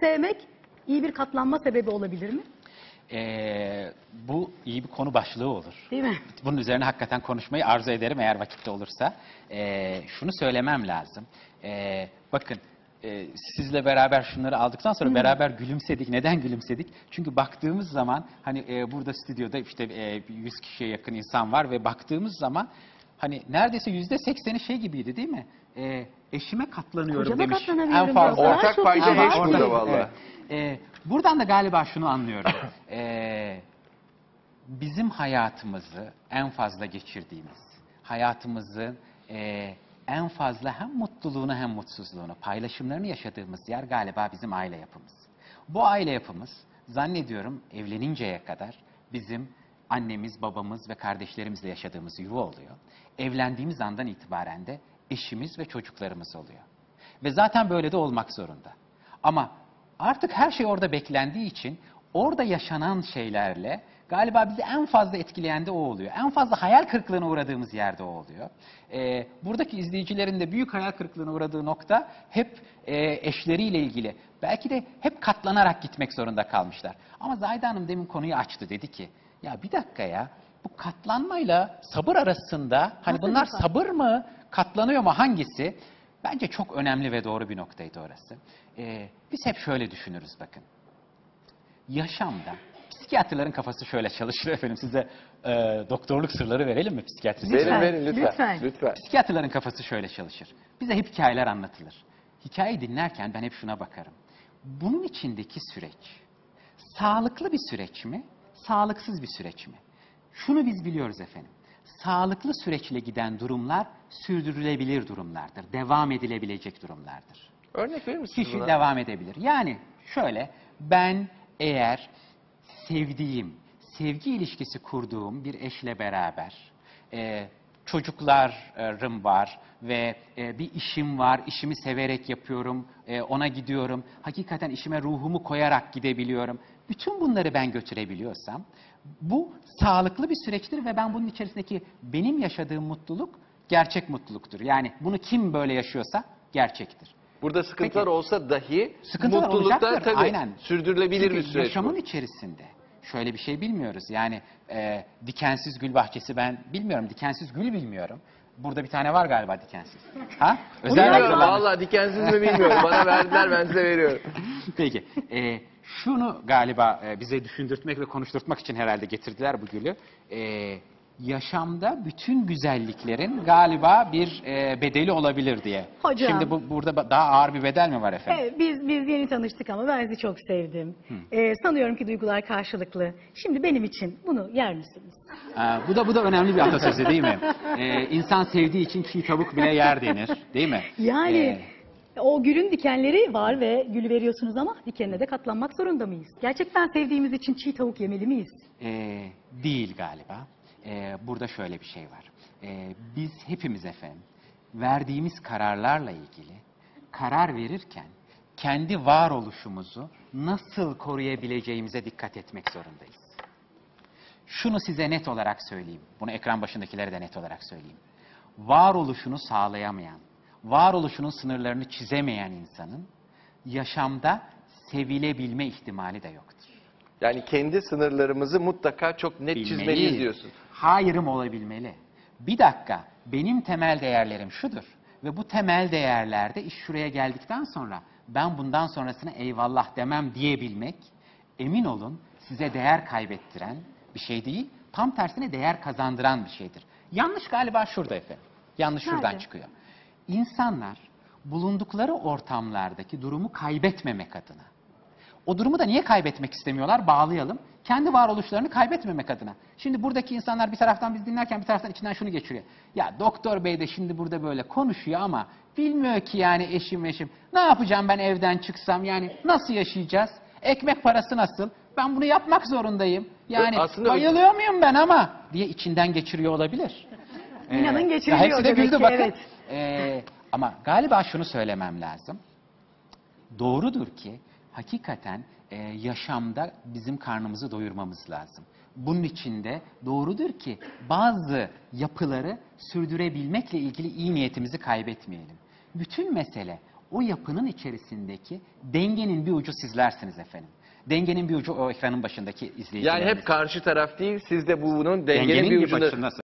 sevmek iyi bir katlanma sebebi olabilir mi? Ee, bu iyi bir konu başlığı olur. Değil mi? Bunun üzerine hakikaten konuşmayı arzu ederim eğer vakitte olursa. Ee, şunu söylemem lazım. Ee, bakın e, sizle beraber şunları aldıktan sonra beraber gülümsedik. Neden gülümsedik? Çünkü baktığımız zaman hani e, burada stüdyoda işte e, bir 100 kişiye yakın insan var ve baktığımız zaman hani neredeyse yüzde sekseni şey gibiydi değil mi? E, eşime katlanıyorum Kocama demiş. En fazla. Ortak Çok payda güzel. eş Orada- burada valla. evet. Ee, buradan da galiba şunu anlıyorum. Ee, bizim hayatımızı en fazla geçirdiğimiz, hayatımızın e, en fazla hem mutluluğunu hem mutsuzluğunu, paylaşımlarını yaşadığımız yer galiba bizim aile yapımız. Bu aile yapımız zannediyorum evleninceye kadar bizim annemiz, babamız ve kardeşlerimizle yaşadığımız yuva oluyor. Evlendiğimiz andan itibaren de eşimiz ve çocuklarımız oluyor. Ve zaten böyle de olmak zorunda. Ama artık her şey orada beklendiği için orada yaşanan şeylerle galiba bizi en fazla etkileyen de o oluyor. En fazla hayal kırıklığına uğradığımız yerde o oluyor. Ee, buradaki izleyicilerin de büyük hayal kırıklığına uğradığı nokta hep e, eşleriyle ilgili. Belki de hep katlanarak gitmek zorunda kalmışlar. Ama Zahide Hanım demin konuyu açtı dedi ki ya bir dakika ya bu katlanmayla sabır arasında hani bunlar sabır mı katlanıyor mu hangisi? Bence çok önemli ve doğru bir noktaydı orası. Ee, biz hep şöyle düşünürüz bakın. Yaşamda psikiyatrların kafası şöyle çalışır efendim. Size e, doktorluk sırları verelim mi psikiyatri? Verin verin lütfen. Lütfen. Lütfen. Psikiyatrların kafası şöyle çalışır. Bize hep hikayeler anlatılır. Hikayeyi dinlerken ben hep şuna bakarım. Bunun içindeki süreç sağlıklı bir süreç mi, sağlıksız bir süreç mi? Şunu biz biliyoruz efendim. Sağlıklı süreçle giden durumlar sürdürülebilir durumlardır. Devam edilebilecek durumlardır Örnek verir misiniz kişi buna? devam edebilir. Yani şöyle ben eğer sevdiğim, sevgi ilişkisi kurduğum bir eşle beraber e, çocuklarım var ve e, bir işim var, işimi severek yapıyorum, e, ona gidiyorum, hakikaten işime ruhumu koyarak gidebiliyorum. Bütün bunları ben götürebiliyorsam bu sağlıklı bir süreçtir ve ben bunun içerisindeki benim yaşadığım mutluluk gerçek mutluluktur. Yani bunu kim böyle yaşıyorsa gerçektir. Burada sıkıntılar Peki. olsa dahi Sıkıntılar mutlulukta olacaktır, tabii aynen. sürdürülebilir Çünkü bir süreç yaşamın bu. içerisinde şöyle bir şey bilmiyoruz. Yani e, dikensiz gül bahçesi ben bilmiyorum. Dikensiz gül bilmiyorum. Burada bir tane var galiba dikensiz. Ha? Özel Bilmiyorum valla dikensiz mi bilmiyorum. Bana verdiler ben size veriyorum. Peki. e, şunu galiba e, bize düşündürtmek ve konuşturtmak için herhalde getirdiler bu gülü. E, yaşamda bütün güzelliklerin galiba bir e, bedeli olabilir diye. Hocam. Şimdi bu, burada daha ağır bir bedel mi var efendim? Evet, biz biz yeni tanıştık ama ben sizi çok sevdim. Ee, sanıyorum ki duygular karşılıklı. Şimdi benim için bunu yer misiniz? Aa, bu da bu da önemli bir atasözü değil mi? Ee, insan sevdiği için çiğ tavuk bile yer denir, değil mi? Yani Ee, o gülün dikenleri var ve gülü veriyorsunuz ama dikenine de katlanmak zorunda mıyız? Gerçekten sevdiğimiz için çiğ tavuk yemeli miyiz? e, değil galiba. Ee, burada şöyle bir şey var. Ee, biz hepimiz efendim verdiğimiz kararlarla ilgili karar verirken kendi varoluşumuzu nasıl koruyabileceğimize dikkat etmek zorundayız. Şunu size net olarak söyleyeyim. Bunu ekran başındakilere de net olarak söyleyeyim. Varoluşunu sağlayamayan, varoluşunun sınırlarını çizemeyen insanın yaşamda sevilebilme ihtimali de yoktur. Yani kendi sınırlarımızı mutlaka çok net çizmeliyiz Bilmeliyiz. diyorsun. Hayırım olabilmeli. Bir dakika, benim temel değerlerim şudur. Ve bu temel değerlerde iş şuraya geldikten sonra ben bundan sonrasına eyvallah demem diyebilmek, emin olun size değer kaybettiren bir şey değil, tam tersine değer kazandıran bir şeydir. Yanlış galiba şurada efendim. Yanlış şuradan Nerede? çıkıyor. İnsanlar bulundukları ortamlardaki durumu kaybetmemek adına o durumu da niye kaybetmek istemiyorlar? Bağlayalım. Kendi varoluşlarını kaybetmemek adına. Şimdi buradaki insanlar bir taraftan biz dinlerken bir taraftan içinden şunu geçiriyor. Ya doktor bey de şimdi burada böyle konuşuyor ama bilmiyor ki yani eşim eşim. Ne yapacağım ben evden çıksam yani nasıl yaşayacağız? Ekmek parası nasıl? Ben bunu yapmak zorundayım. Yani Aslında bayılıyor muyum ben ama diye içinden geçiriyor olabilir. İnanın Ee, geçiriliyor hepsi de güldü bakın. evet. Ee, ama galiba şunu söylemem lazım doğrudur ki hakikaten e, yaşamda bizim karnımızı doyurmamız lazım. Bunun için de doğrudur ki bazı yapıları sürdürebilmekle ilgili iyi niyetimizi kaybetmeyelim. Bütün mesele o yapının içerisindeki dengenin bir ucu sizlersiniz efendim. Dengenin bir ucu o ekranın başındaki izleyicileriniz. Yani hep karşı taraf değil, siz de bunun dengenin, bir ucunda... başındasınız.